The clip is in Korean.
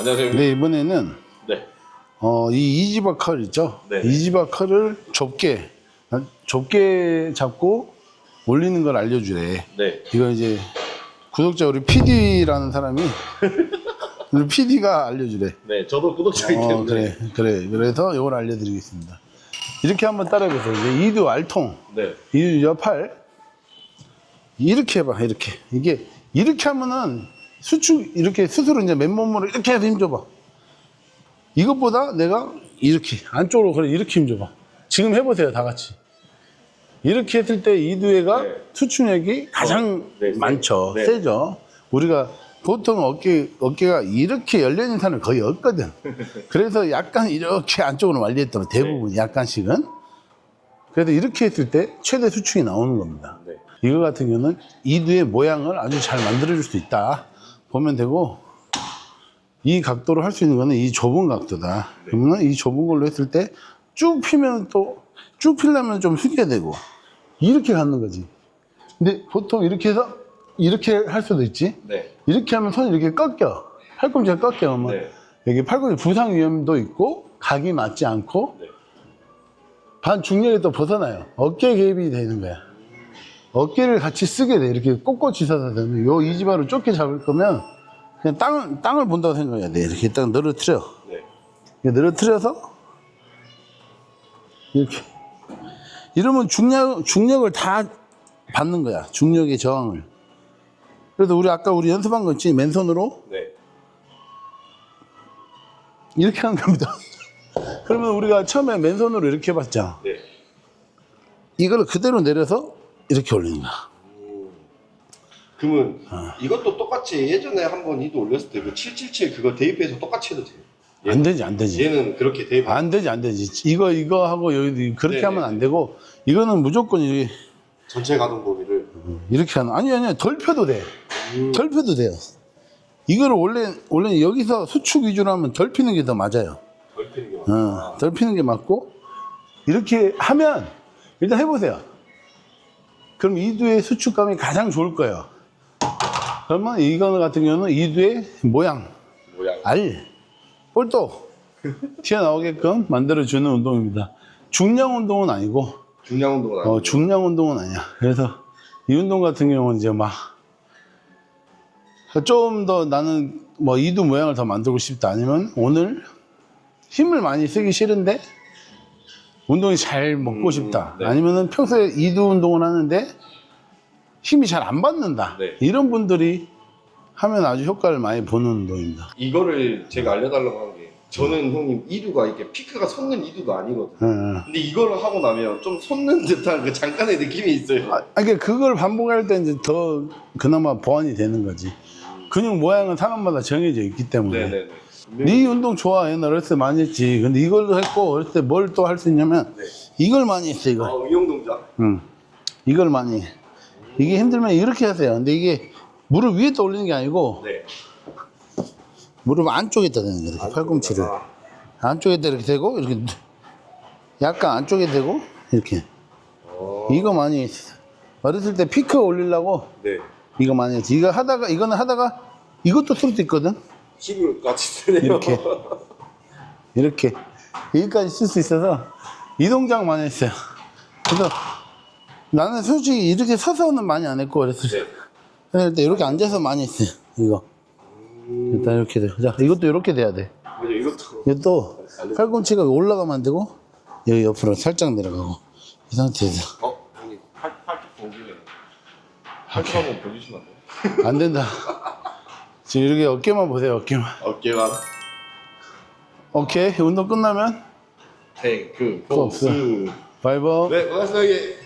안녕하세요. 근데 이번에는 네. 어, 이 이지바 칼 있죠? 네. 이지바 칼을 좁게 아, 좁게 잡고 올리는 걸 알려주래. 네. 이거 이제 구독자 우리 PD라는 사람이 우리 PD가 알려주래. 네. 저도 구독자이기 어, 때문에. 그래, 그래. 그래서 이걸 알려드리겠습니다. 이렇게 한번 따라해보세요. 이제 이두 알통, 네. 이두 여팔 이렇게 해봐. 이렇게 이게 이렇게 하면은 수축 이렇게 스스로 이제 맨몸으로 이렇게 해서 힘줘봐. 이것보다 내가 이렇게 안쪽으로 그래 이렇게 힘줘봐. 지금 해보세요, 다 같이. 이렇게 했을 때 이두회가 네. 수축력이 가장 네, 세- 많죠. 네. 세죠. 우리가 보통 어깨, 어깨가 이렇게 열려있는 사람이 거의 없거든. 그래서 약간 이렇게 안쪽으로 말려있다면 대부분 약간씩은. 그래서 이렇게 했을 때 최대 수축이 나오는 겁니다. 네. 이거 같은 경우는 이두의 모양을 아주 잘 만들어줄 수 있다. 보면 되고, 이 각도로 할 수 있는 거는 이 좁은 각도다. 그러면 이 좁은 걸로 했을 때 쭉 피면 또, 쭉 피려면 좀 숙여야 되고, 이렇게 갖는 거지. 근데 보통 이렇게 해서 이렇게 할 수도 있지. 네. 이렇게 하면 손이 이렇게 꺾여. 팔꿈치가 꺾여. 뭐 네. 여기 팔꿈치 부상 위험도 있고, 각이 맞지 않고, 네. 반 중력이 또 벗어나요. 어깨 개입이 되는 거야. 어깨를 같이 쓰게 돼. 이렇게 꼿꼿이 서서 되면 요 이지바로 좁게 잡을 거면 그냥 땅을, 땅을 본다고 생각해야 돼. 이렇게 딱 늘어뜨려. 네. 늘어뜨려서 이렇게. 이러면 중력, 중력을 다 받는 거야. 중력의 저항을. 그래서 우리 아까 우리 연습한 거 있지? 맨손으로 네. 이렇게 하는 겁니다. 그러면 우리가 처음에 맨손으로 이렇게 해봤자 네. 이걸 그대로 내려서 이렇게 올리는 거야. 그러면 아. 이것도 똑같이 예전에 한번 이도 올렸을 때 그 777 그거 대입해서 똑같이 해도 돼요. 안 되지, 안 되지. 얘는 그렇게 대입 안안 되지, 안 되지. 이거, 이거 하고 여기 그렇게 네네. 하면 안 되고, 이거는 무조건 이렇게, 전체 가동 범위를 이렇게 하는, 아니, 아니, 덜 펴도 돼. 덜 펴도 돼요. 이거를 원래, 원래 여기서 수축 위주로 하면 덜 피는 게 더 맞아요. 넓히는 게 어, 덜 피는 게 맞고, 이렇게 하면, 일단 해보세요. 그럼 이두의 수축감이 가장 좋을 거예요. 그러면 이거 같은 경우는 이두의 모양, 모양. 알, 볼도 튀어나오게끔 만들어주는 운동입니다. 중량 운동은 아니고, 중량 운동은 아니고 어, 중량 운동은 아니야. 그래서 이 운동 같은 경우는 이제 막, 좀 더 나는 뭐 이두 모양을 더 만들고 싶다. 아니면 오늘 힘을 많이 쓰기 싫은데 운동이 잘 먹고 싶다. 네. 아니면은 평소에 이두 운동을 하는데 힘이 잘 안 받는다. 네. 이런 분들이 하면 아주 효과를 많이 보는 운동입니다. 이거를 제가 알려달라고 한 게 저는 형님 이두가 이게 피크가 솟는 이두가 아니거든요. 어. 근데 이거를 하고 나면 좀 솟는 듯한 그 잠깐의 느낌이 있어요. 아, 그러니까 그걸 반복할 때 이제 더 그나마 보완이 되는 거지. 근육 모양은 사람마다 정해져 있기 때문에. 네네네. 네 운동 좋아. 옛날 어렸을 때 많이 했지. 근데 이걸로 했고, 어렸을 때 뭘 또 할 수 있냐면, 네. 이걸 많이 했어, 이거. 아, 의용 동작. 응. 이걸 많이 해. 이게 힘들면 이렇게 하세요. 근데 이게 무릎 위에다 올리는 게 아니고, 네. 무릎 안쪽에다 대는. 이렇게 팔꿈치를. 아, 안쪽에다 이렇게 대고, 이렇게, 누- 약간 안쪽에 대고, 이렇게. 어. 이거 많이 했어. 어렸을 때 피크 올리려고, 네. 이거 많이 했지. 이거 하다가, 이거는 하다가, 이것도 쓸 수 있거든. 힘을 같이 쓰네요. 이렇게. 이렇게. 여기까지 쓸 수 있어서 이 동작 많이 했어요. 그래서 나는 솔직히 이렇게 서서는 많이 안 했고 그랬을 때. 네. 그럴 때 이렇게 앉아서 많이 했어요. 이거. 일단 이렇게 돼. 자, 이것도 이렇게 돼야 돼. 맞아, 이것도. 이것도 팔꿈치가 올라가면 안 되고 여기 옆으로 살짝 내려가고 이 상태에서 어, 형님 팔 팔뚝 보기네. 팔뚝 한번 보여주시면 안 돼요? 안 된다. 지금 이렇게 어깨만 보세요. 어깨만. 어깨만. 오케이. 운동 끝나면 탱크 또 없어. 포스. 바이버. 네, 고맙습니다.